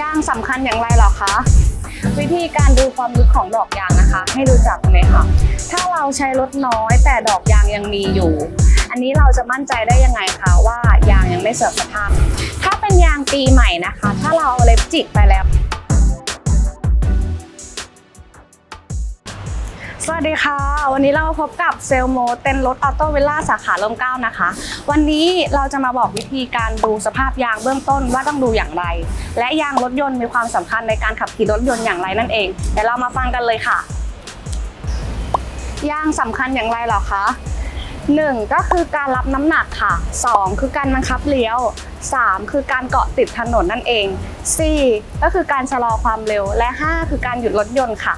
ยางสำคัญอย่างไรหรอคะวิธีการดูความลึกของดอกยางนะคะ ให้ดูจากตรงนี้ค่ะ ถ้าเราใช้รถน้อยแต่ดอกยางยังมีอยู่ อันนี้เราจะมั่นใจได้ยังไงคะว่ายางยังไม่เสื่อมสภาพ ถ้าเป็นยางปีใหม่นะคะ ถ้าเราเอาเล็บจิกไปแล้ว สวัสดีค่ะ วันนี้เราพบกับเซลโมเต็นรถออโต้เวล่าสาขาลมเก้านะคะ วันนี้เราจะมาบอกวิธีการดูสภาพยางเบื้องต้นว่าต้องดูอย่างไร และยางรถยนต์มีความสำคัญในการขับขี่รถยนต์อย่างไรนั่นเองเดี๋ยวเรามาฟังกันเลยค่ะ ยางสำคัญอย่างไรหรอคะหนึ่งก็คือการรับน้ำหนักค่ะสองคือการบังคับเลี้ยวสามคือการเกาะติดถนนนั่นเองสี่ก็คือการชะลอความเร็วและห้าคือการหยุดรถยนต์ค่ะ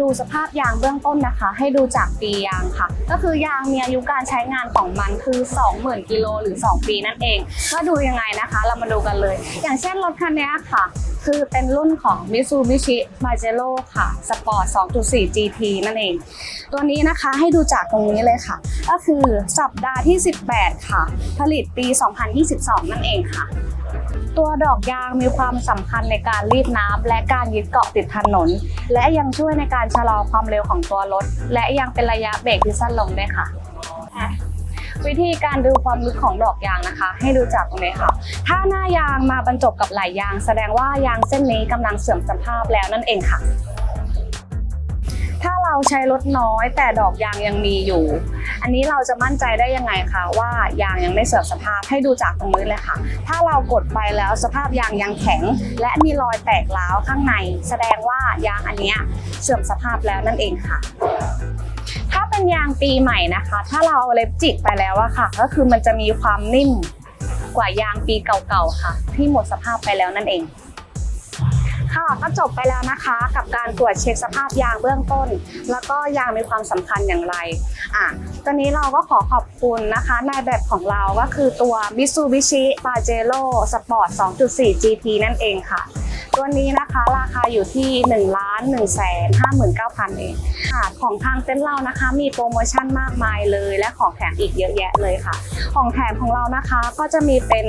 ดูสภาพยางเบื้องต้นนะคะ ให้ดูจากปียางค่ะ ก็คือยางมีอายุการใช้งานของมันคือ 20,000กิโลหรือ 2 ปีนั่นเองก็ดูยังไงนะคะ เรามาดูกันเลย อย่างเช่นรถคันนี้ค่ะ คือเป็นรุ่นของ Mitsubishi Pajero ค่ะ Sport 2.4 GT นั่นเอง ตัวนี้นะคะให้ดูจากตรงนี้เลยค่ะ ก็คือสัปดาห์ที่ 18 ค่ะ ผลิตปี 2022 นั่นเองค่ะ ตัวดอกยางมีความสำคัญในการรีดน้ำและการยึดเกาะติดถนน และยังช่วยในการชะลอความเร็วของตัวรถ และยังเป็นระยะเบรกที่สั้นลงด้วยค่ะ วิธีการดูความลึกของดอกยางนะคะ ให้ดูจากตรงนี้ค่ะ ถ้าหน้ายางมาบรรจบกับไหลยาง แสดงว่ายางเส้นนี้กำลังเสื่อมสภาพแล้วนั่นเองค่ะ เราใช้รถน้อย แต่ดอกยางยังมีอยู่ อันนี้เราจะมั่นใจได้ยังไงคะว่ายางยังไม่เสื่อมสภาพให้ดูจากตรงนี้เลยค่ะ ถ้าเรากดไปแล้วสภาพยางยังแข็ง และมีรอยแตกร้าวข้างใน แสดงว่ายางอันนี้เสื่อมสภาพแล้วนั่นเองค่ะถ้าเป็นยางปีใหม่นะคะ ถ้าเราเล็บจิกไปแล้วอะค่ะ ก็คือมันจะมีความนิ่มกว่ายางปีเก่าๆค่ะ ที่หมดสภาพไปแล้วนั่นเอง ค่ะก็จบไปแล้วนะคะ กับการตรวจเช็คสภาพยางเบื้องต้น แล้วก็ยางมีความสำคัญอย่างไรอะตอนนี้เราก็ขอขอบคุณนะคะนายแบบของเราก็คือตัว Mitsubishi Pajero Sport 2.4 GT นั่นเองค่ะ ตัวนี้นะคะราคาอยู่ที่1ล้าน1แสน59,000เองค่ะของทางเต็นท์เรานะคะมีโปรโมชั่นมากมายเลย และของแถมอีกเยอะแยะเลยค่ะ ของแถมของเรานะคะก็จะมีเป็น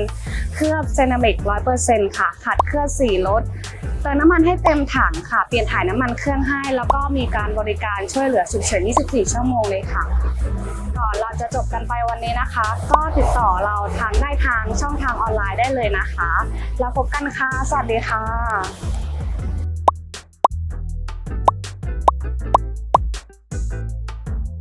เคลือบเซรามิก100%ค่ะ ขัดเคลือบสีรถเติมน้ำมันให้เต็มถังค่ะ เปลี่ยนถ่ายน้ำมันเครื่องให้ แล้วก็มีการบริการช่วยเหลือฉุกเฉิน 24 ชั่วโมงเลยค่ะ อนเราจะจบกันไปวันนี้นะคะ ก็ติดต่อเราทางได้ทางช่องทางออนไลน์ได้เลยนะคะ แล้วพบกันค่ะ สวัสดีค่ะ